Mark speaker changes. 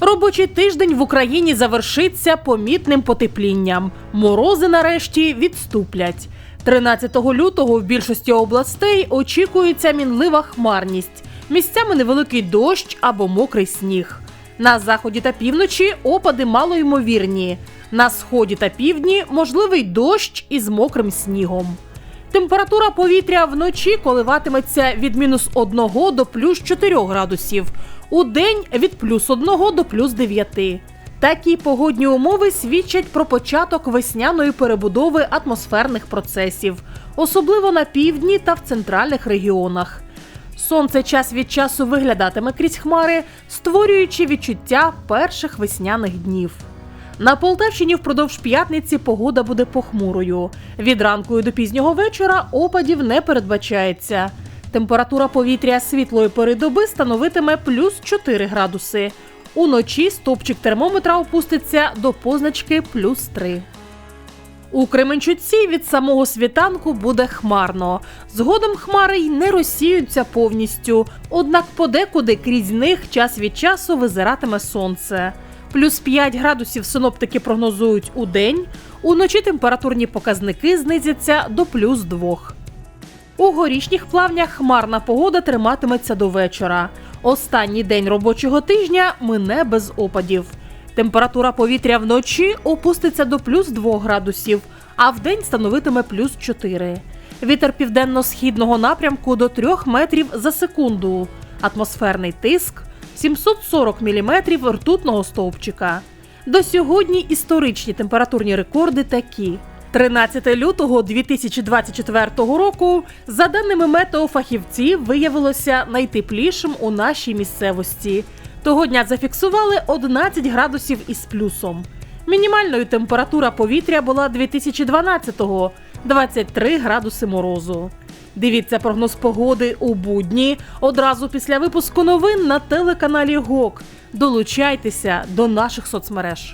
Speaker 1: Робочий тиждень в Україні завершиться помітним потеплінням. Морози нарешті відступлять. 13 лютого в більшості областей очікується мінлива хмарність. Місцями невеликий дощ або мокрий сніг. На заході та півночі опади малоймовірні. На сході та півдні можливий дощ із мокрим снігом. Температура повітря вночі коливатиметься від мінус 1 до плюс 4 градусів, у день від плюс 1 до плюс 9. Такі погодні умови свідчать про початок весняної перебудови атмосферних процесів, особливо на півдні та в центральних регіонах. Сонце час від часу виглядатиме крізь хмари, створюючи відчуття перших весняних днів. На Полтавщині впродовж п'ятниці погода буде похмурою. Від ранку до пізнього вечора опадів не передбачається. Температура повітря світлої пори доби становитиме плюс 4 градуси. Уночі стопчик термометра опуститься до позначки плюс 3. У Кременчуці від самого світанку буде хмарно. Згодом хмари й не розсіються повністю, однак подекуди крізь них час від часу визиратиме сонце. Плюс 5 градусів синоптики прогнозують у день, уночі температурні показники знизяться до плюс 2. У горішніх плавнях хмарна погода триматиметься до вечора. Останній день робочого тижня мине без опадів. Температура повітря вночі опуститься до плюс 2 градусів, а вдень становитиме плюс 4. Вітер південно-східного напрямку до 3 метрів за секунду. Атмосферний тиск 740 мм ртутного стовпчика. До сьогодні історичні температурні рекорди такі. 13 лютого 2024 року, за даними метеофахівців, виявилося найтеплішим у нашій місцевості. Того дня зафіксували 11 градусів із плюсом. Мінімальною температура повітря була 2012-го – 23 градуси морозу. Дивіться прогноз погоди у будні одразу після випуску новин на телеканалі ГОК. Долучайтеся до наших соцмереж.